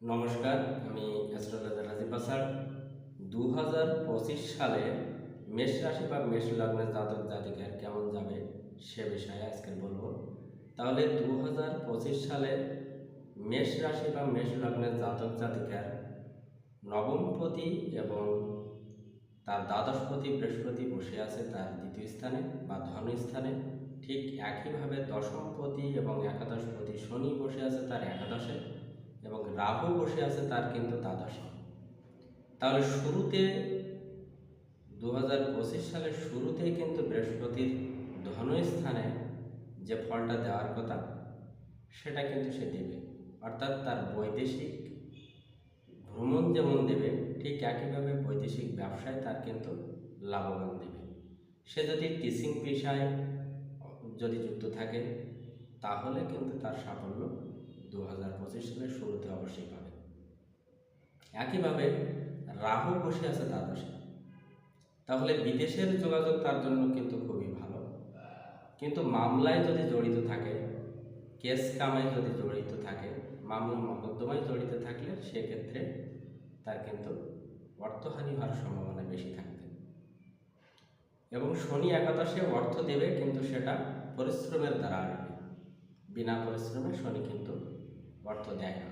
নমস্কার, আমি অ্যাস্ট্রোলজার রাজীব বাসার। দু হাজার পঁচিশ সালে মেষ রাশি বা মেষ লগ্নের জাতক জাতিকার কেমন যাবে সে বিষয়ে আজকে বলব। তাহলে দু হাজার পঁচিশ সালে মেষ রাশি বা মেষ লগ্নের জাতক জাতিকার নবমপতি এবং তার দ্বাদশপতি বৃহস্পতি বসে আছে তার দ্বিতীয় স্থানে বা ধন স্থানে ঠিক একইভাবে দশমপতি এবং একাদশপতি শনি বসে আছে তার একাদশে এবং রাহু বসে আছে তার কিন্তু দ্বাদশে। তাহলে শুরুতে দু হাজার পঁচিশ সালের শুরুতেই কিন্তু বৃহস্পতির ধনস্থানে যে ফলটা দেওয়ার কথা, সেটা কিন্তু সে দেবে। অর্থাৎ তার বৈদেশিক ভ্রমণ যেমন দেবে, ঠিক একইভাবে বৈদেশিক ব্যবসায় তার কিন্তু লাভবান দেবে। সে যদি টিচিং পেশায় যদি যুক্ত থাকে, তাহলে কিন্তু তার সাফল্য দু হাজার পঁচিশ সালের শুরুতে অবশ্যই পাবে। একইভাবে রাহু বসে আছে দ্বাদশে। তাহলে বিদেশের যোগাযোগ তার জন্য কিন্তু খুবই ভালো। কিন্তু মামলায় যদি জড়িত থাকে, কেস কামায় যদি জড়িত মামলা মকদ্দমায় জড়িত থাকলে সেক্ষেত্রে তার কিন্তু অর্থহানি হওয়ার সম্ভাবনা বেশি থাকবে। এবং শনি একাদশে অর্থ দেবে কিন্তু সেটা পরিশ্রমের দ্বারা আসবে। বিনা পরিশ্রমে শনি কিন্তু অর্থ দেয় না।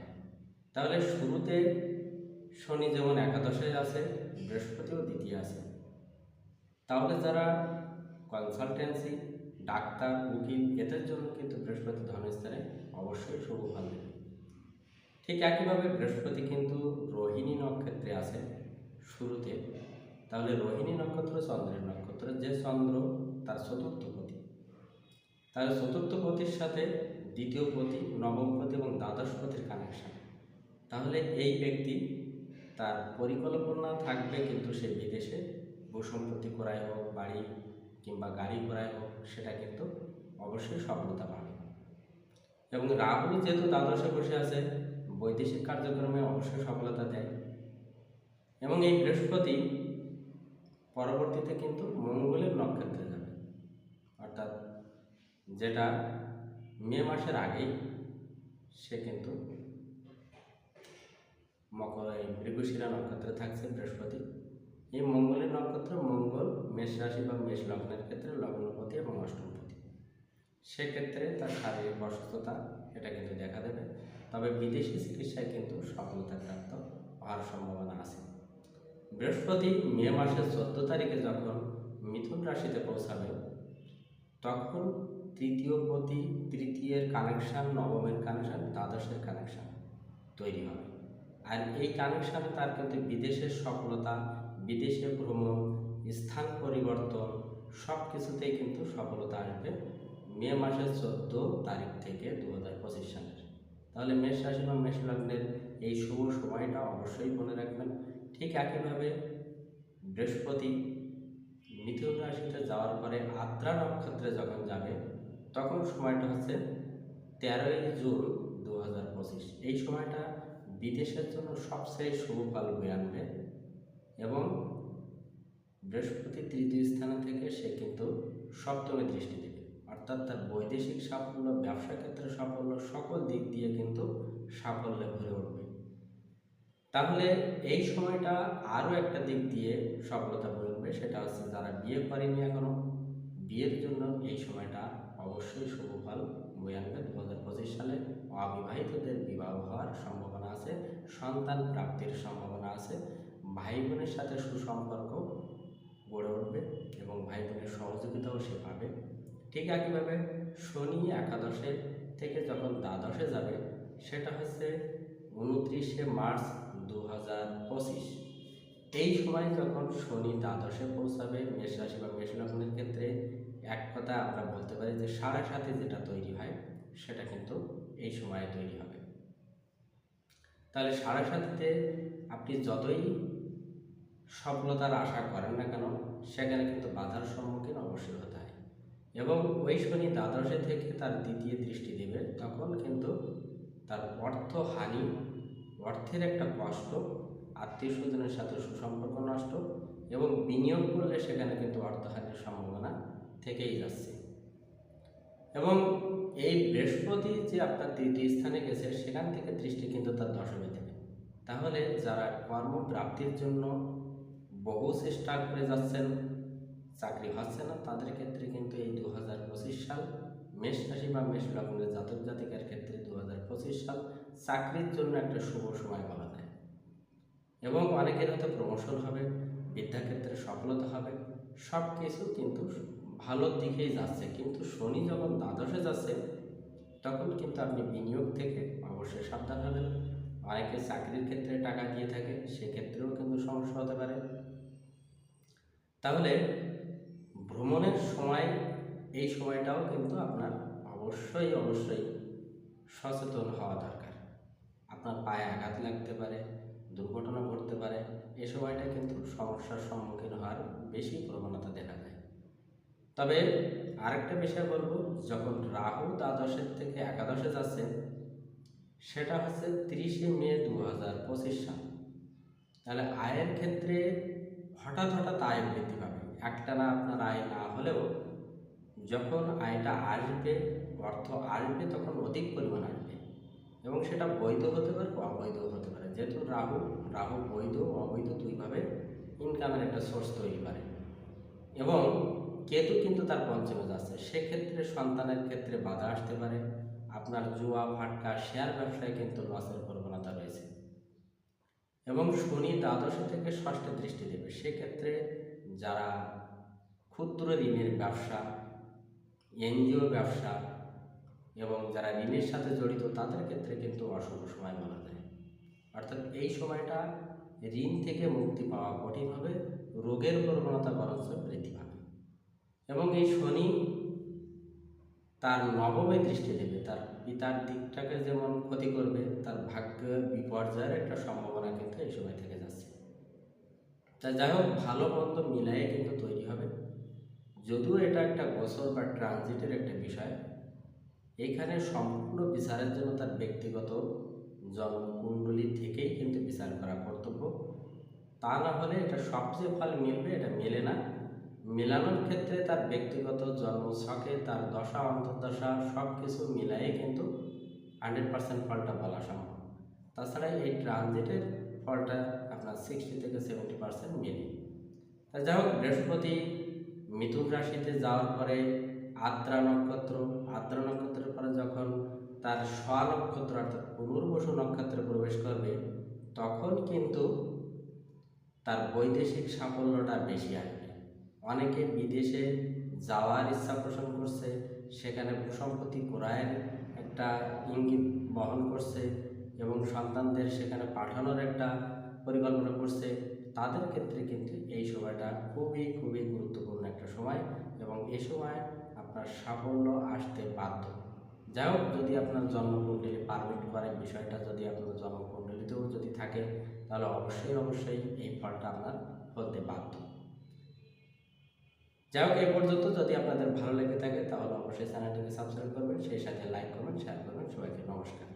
তাহলে শুরুতে শনি যেমন একাদশে আছে, বৃহস্পতিও দ্বিতীয় আছে। তাহলে যারা কনসালটেন্সি ডাক্তার, উকিল, এদের জন্য কিন্তু বৃহস্পতি ধনস্থানে অবশ্যই শুভ ফল দেবে। ঠিক একইভাবে বৃহস্পতি কিন্তু রোহিণী নক্ষত্রে আছে শুরুতে। তাহলে রোহিণী নক্ষত্র চন্দ্রের নক্ষত্র, যে চন্দ্র তার চতুর্থ পতি। তাহলে চতুর্থ পতির সাথে দ্বিতীয় পতি, নবম পতি এবং দ্বাদশ পতির কানেকশন তাহলে এই ব্যক্তি তার পরিকল্পনা থাকবে কিন্তু সে বিদেশে। ভূসম্পত্তি করাই হোক, বাড়ি কিংবা গাড়ি করাই হোক, সেটা কিন্তু অবশ্যই সফলতা পাবে। এবং রাহু যেহেতু দ্বাদশে বসে আছে বৈদেশিক কার্যক্রমে অবশ্যই সফলতা দেয়। এবং এই বৃহস্পতি পরবর্তীতে কিন্তু মঙ্গলের নক্ষত্রে যাবে। অর্থাৎ যেটা মে মাসের আগেই সে কিন্তু মকর, এই মৃগশিরা নক্ষত্রে থাকছে বৃহস্পতি। এই মঙ্গলের নক্ষত্র মঙ্গল, মেষ রাশি বা মেষ লগ্নের ক্ষেত্রে লগ্নপতি এবং অষ্টমপতি। সেক্ষেত্রে তার শারীরিক অসুস্থতা, এটা কিন্তু দেখা দেবে। তবে বিদেশি চিকিৎসায় কিন্তু সফলতা প্রাপ্ত হওয়ার সম্ভাবনা আছে। বৃহস্পতি মে মাসের চোদ্দ তারিখে যখন মিথুন রাশিতে পৌঁছাবে, তখন তৃতীয় পতি তৃতীয়ের কানেকশান নবমের কানেকশান দ্বাদশের কানেকশান তৈরি হবে। আর এই কানেকশানে তার কিন্তু বিদেশের সফলতা, বিদেশে ভ্রমণ, স্থান পরিবর্তন সব কিছুতেই কিন্তু সফলতা আসবে মে মাসের চোদ্দ তারিখ থেকে দু হাজার পঁচিশ সালের তাহলে মেষ রাশি বা মেষ লগ্নের এই শুভ সময়টা অবশ্যই মনে রাখবেন। ঠিক একইভাবে বৃহস্পতি মিথুন রাশিতে যাওয়ার পরে আদ্রা নক্ষত্রে যখন যাবে, তখন সময়টা হচ্ছে তেরোই জুন দু হাজার পঁচিশ। এই সময়টা বিদেশের জন্য সবচেয়ে শুভ ফল বয়ে আনবে এবং বৃহস্পতি তৃতীয় স্থানে থেকে সে কিন্তু সপ্তমে দৃষ্টি দেবে। অর্থাৎ তার বৈদেশিক সাফল্য ব্যবসা ক্ষেত্রে সাফল্য, সকল দিক দিয়ে কিন্তু সাফল্যে ভরে উঠবে। তাহলে এই সময়টা আরও একটা দিক দিয়ে সফলতা ভরে উঠবে, সেটা হচ্ছে যারা বিয়ে করেনি এখনও বিয়ের জন্য এই সময়টা অবশ্যই শুভ ফল বয়ে আনবে। দু হাজার পঁচিশ সালে অবিবাহিতদের বিবাহ হওয়ার সম্ভাবনা আছে, সন্তান প্রাপ্তির সম্ভাবনা আছে ভাই বোনের সাথে সুসম্পর্ক গড়ে উঠবে এবং ভাই বোনের সহযোগিতাও সে পাবে। ঠিক একইভাবে শনি একাদশে থেকে যখন দ্বাদশে যাবে, সেটা হচ্ছে উনত্রিশে মার্চ দু হাজার পঁচিশ। এই সময় যখন শনি দ্বাদশে পৌঁছাবে, মেষ রাশি বা মেষ লগ্নের ক্ষেত্রে, এক কথা আমরা বলতে পারি যে সাড়ে সাথে যেটা তৈরি হয়, সেটা কিন্তু এই সময়ে তৈরি হবে। তাহলে সাড়ে সাথে আপনি যতই সফলতার আশা করেন না কেন, সেখানে কিন্তু বাধার সম্মুখীন এবং ওই শনি দ্বাদশে থেকে তার দ্বিতীয় দৃষ্টি দেবে, তখন কিন্তু তার অর্থ হানি, অর্থের একটা কষ্ট, আত্মীয় স্বজনের সাথে সুসম্পর্ক নষ্ট এবং বিনিয়োগ করলে সেখানে কিন্তু অর্থহানির সম্ভাবনা থেকেই যাচ্ছে। এবং এই বৃহস্পতি যে আপনার তৃতীয় স্থানে গেছে, সেখান থেকে দৃষ্টি কিন্তু তার দশমী দেবে। তাহলে যারা কর্মপ্রাপ্তির জন্য বহু চেষ্টা করে যাচ্ছেন চাকরি হচ্ছে না, তাদের ক্ষেত্রে কিন্তু এই দু হাজার পঁচিশ সাল মেষ রাশি বা মেষ লগ্নের জাতক জাতিকার ক্ষেত্রে দু হাজার পঁচিশ সাল চাকরির জন্য একটা শুভ সময় বলা যায়। এবং অনেকের হয়তো প্রমোশন হবে, বিদ্যাক্ষেত্রে সফলতা হবে সব কিছু কিন্তু ভালোর দিকেই যাচ্ছে। কিন্তু শনি যখন দ্বাদশে যাচ্ছে, তখন কিন্তু আপনি বিনিয়োগ থেকে অবশ্যই সাবধান হবেন। অনেকে চাকরির ক্ষেত্রে টাকা দিয়ে থাকে, সেক্ষেত্রেও কিন্তু সমস্যা হতে পারে। তাহলে ভ্রমণের সময়, এই সময়টাও কিন্তু আপনার অবশ্যই অবশ্যই সচেতন হওয়া দরকার। আপনার পায়ে আঘাত লাগতে পারে, দুর্ঘটনা ঘটতে পারে, এ সময়টা কিন্তু সমস্যার সম্মুখীন হওয়ার বেশি প্রবণতা দেখা যায় তবে আরেকটা বিষয় বলব, যখন রাহু দ্বাদশের থেকে একাদশে যাচ্ছে, সেটা হচ্ছে তিরিশে মে দু হাজার পঁচিশ সাল। তাহলে আয়ের ক্ষেত্রে হঠাৎ হঠাৎ আয় বৃদ্ধি পাবে। একটানা আপনার আয় না হলেও যখন আয়টা আসবে, অর্থ আসবে, তখন অধিক পরিমাণ আসবে। এবং সেটা বৈধ হতে পারে অবৈধ হতে পারে। যেহেতু রাহু রাহু বৈধ, অবৈধ দুইভাবে ইনকামের একটা সোর্স তৈরি করে। এবং কেতু কিন্তু তার পঞ্চমে যাচ্ছে সেক্ষেত্রে সন্তানের ক্ষেত্রে বাধা আসতে পারে। আপনার জুয়া, ফাটকা শেয়ার ব্যবসায় কিন্তু লসের প্রবণতা রয়েছে। এবং শনি দ্বাদশ থেকে ষষ্ঠ দৃষ্টি দেবে। সেক্ষেত্রে যারা ক্ষুদ্র ঋণের ব্যবসা, এনজিও ব্যবসা এবং যারা ঋণের সাথে জড়িত তাদের ক্ষেত্রে কিন্তু অশুভ সময় বলা যায়। অর্থাৎ এই সময়টা ঋণ থেকে মুক্তি পাওয়া কঠিন হবে রোগের প্রবণতা বরঞ্চ বৃদ্ধি পাবে এবং এই শনি তার নবমে দৃষ্টি দেবে। তার পিতার দিকটাকে যেমন ক্ষতি করবে, তার ভাগ্যের বিপর্যয়ের একটা সম্ভাবনা কিন্তু এই সময় থেকে যাচ্ছে। তা যাই হোক, ভালো মন্দ মিলাই কিন্তু তৈরি হবে। যদিও এটা একটা বছর বা ট্রানজিটের একটা বিষয়, এখানে সম্পূর্ণ বিচারের জন্য তার ব্যক্তিগত জন্মকুণ্ডলী থেকেই কিন্তু বিচার করা কর্তব্য। তা না হলে এটা সবচেয়ে ফল মিলবে, এটা মেলে না। মেলানোর ক্ষেত্রে তার ব্যক্তিগত জন্ম ছকে তার দশা, অন্তর্দশা সব কিছু মিলাই কিন্তু হান্ড্রেড পার্সেন্ট ফলটা বলা সম্ভব। তাছাড়া এই ট্রানজিটের ফলটা সিক্সটি থেকে সেভেন্টি পার্সেন্ট মেলে তা যাই হোক, বৃহস্পতি মিথুন রাশিতে যাওয়ার পরে আদ্রা নক্ষত্র, আদ্রা নক্ষত্রের পরে যখন তার স্ব নক্ষত্র অর্থাৎ পুনর্বসু নক্ষত্রে প্রবেশ করবে, তখন কিন্তু তার বৈদেশিক সাফল্যটা বেশি আসবে। অনেকে বিদেশে যাওয়ার ইচ্ছা পোষণ করছে, সেখানে ভূসম্পত্তি ক্রয়ের একটা ইঙ্গিত বহন করছে এবং সন্তানদের সেখানে পাঠানোর একটা পরিকল্পনা করছে, তাদের ক্ষেত্রে কিন্তু এই সময়টা খুবই খুবই গুরুত্বপূর্ণ একটা সময় এবং এই সময় আপনার সাফল্য আসতে বাধ্য। যাই হোক, যদি আপনার জন্মকুণ্ডলী পারমিট করে বিষয়টা, যদি আপনার জন্মকুণ্ডলীতেও যদি থাকে, তাহলে অবশ্যই অবশ্যই এই ফলটা আপনার হতে বাধ্য। যাই হোক এই পর্যন্ত যদি আপনাদের ভালো লেগে থাকে, তাহলে অবশ্যই চ্যানেলটিকে সাবস্ক্রাইব করবেন, সেই সাথে লাইক করবেন শেয়ার করবেন, সবাইকে নমস্কার।